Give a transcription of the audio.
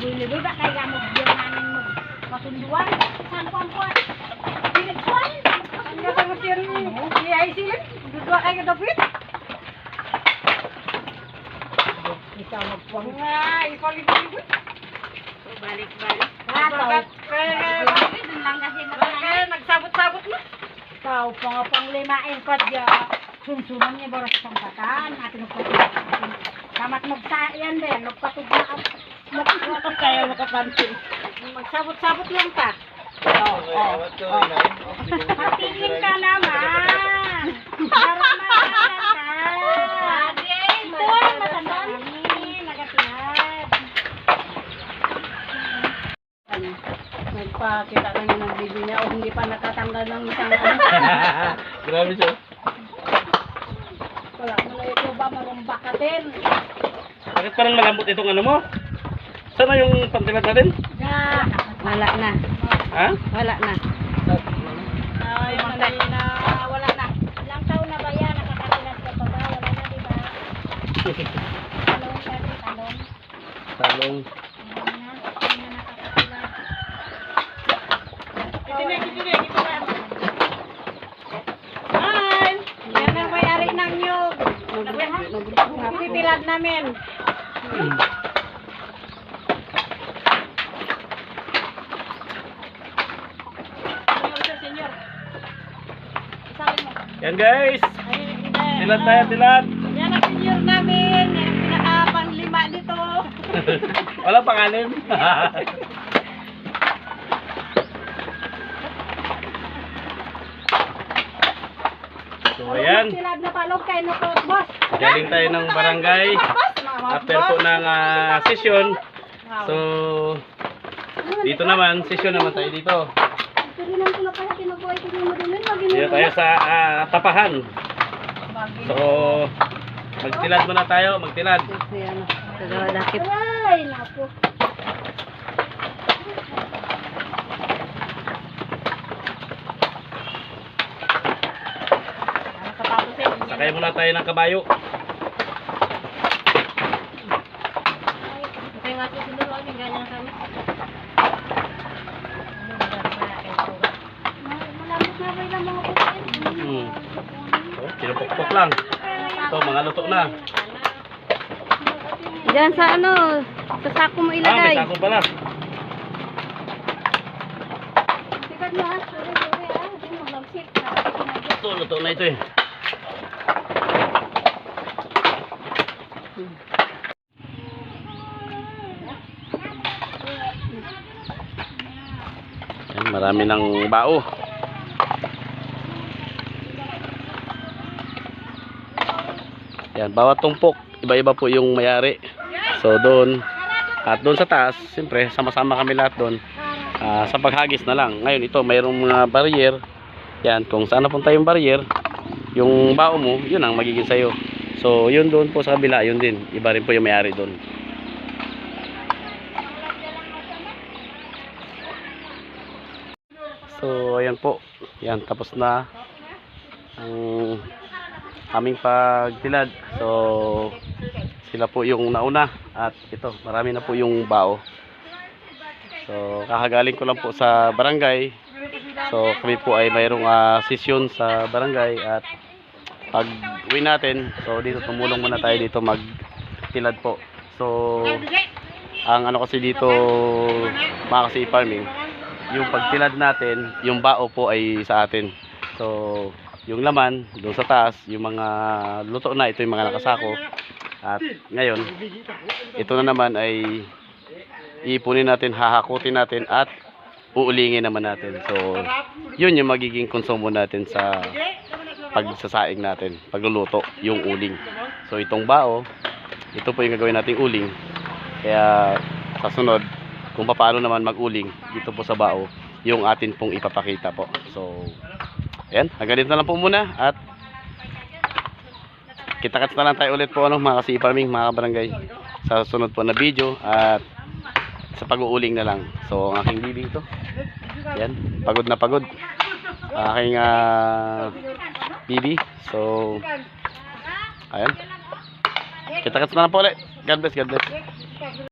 liboy-liboy ba kaya mo biyan namin mo masunduan. San kuan kuan. Pilit kuan. Ang gasa mo siya rin. Iya, isilip. Dudua kayo kadapit. Ito magpuang. Nga, ipalibig. Balik-balik. Bakit? Kaya, Doon lang kasi kaya nakakaya. nagsabot-sabot na. Tao pa nga pang limain pa dya. Sunsunan niya baras pang patan. Atin magpatugma. Tamat magsayan din. Magpatugma. Magpatugma kaya makapansin. Magsabot-sabot lang ta. Oo. Oh, oh. Patingin ka naman. Para makakata ka. Ito ang matandaan. Nagatinad. Nagpakita kami ng video niya o hindi pa nakatanggal ng isang ano. Grabe siya. Wala mo na ito ba marumbakatin. Bakit parang malambot itong ano mo? Sana yung pantilat natin? Ya. Wala na. Ha? Wala na. Ay, malay na. Wala na. Ilang taon na ba yan? Nakakatilag ka pa ba? Wala na, di ba? Talong ka rin, talong. Talong. Wala na. Hindi na nakakatilag. Ito na, ito na, ito na. Hi! Yan ang may-ari ng nyug. Titilad namin. Senyor, sir, senyor. Isalin mo. Yan guys. Tilad tayo, tilad. Yan ang senyor namin. Yan ang pinakapang lima dito. Wala pangalim. so ayan. Tilad na palog kay no boss. Galing tayo ng barangay. After po ng ah, session. So dito naman, session naman tayo dito. Turinan ko na pala tinubuhay ko din. Lagi Dito tayo sa ah, tapahan. So magtilad muna tayo, magtilad. Dakip. Ay, naku. Sakay muna tayo ng kabayo. Kaya nga ito siguro kami ganyan kami. Malambot na ba yung mga putin? Hmm. So, pinupukpok lang. Ito, mga luto na. Diyan sa ano, sa sako mo Ah, may ilagay. sako pala. Sikat mo ha. Sorry, sorry ha. Hindi mo dyan. Ito, luto na ito eh. Yan, marami ng bao. Yan, bawat tumpok, iba-iba po yung mayari. So doon, at doon sa taas, siyempre, sama-sama kami lahat doon. Ah, sa paghagis na lang. Ngayon ito, mayroong mga barrier. Yan, kung saan napunta yung barrier, yung bao mo, yun ang magiging sayo. So, yun doon po sa kabila, yun din. Iba rin po yung mayari doon. So, ayan po. Yan, tapos na ang aming pagtilad. So, sila po yung nauna. At ito, marami na po yung bao. So, kakagaling ko lang po sa barangay. So, kami po ay mayroong ah, sesyon sa barangay at pag uwi natin, so dito tumulong muna tayo dito magtilad po. So, ang ano kasi dito mga kasi farming, yung pagtilad natin, yung bao po ay sa atin. So, yung laman doon sa taas, yung mga luto na, ito yung mga nakasako. At ngayon, ito na naman ay iipunin natin, hahakutin natin at uulingin naman natin. So, yun yung magiging konsumo natin sa pagsasaing natin, pagluluto, yung uling. So, itong bao, ito po yung gagawin nating uling. Kaya, sa sunod, kung paano naman mag-uling dito po sa bao, yung atin pong ipapakita po. So, ayan, hanggang dito na lang po muna at kita-kits na lang tayo ulit po ano, mga kasi-farming, mga kabarangay sa sunod po na video at sa pag-uuling na lang. So, ang aking bibi ito. Yan, pagod na pagod. Aking ah, bibi. So, ayan. Kita-kits na lang po ulit. God bless, God bless.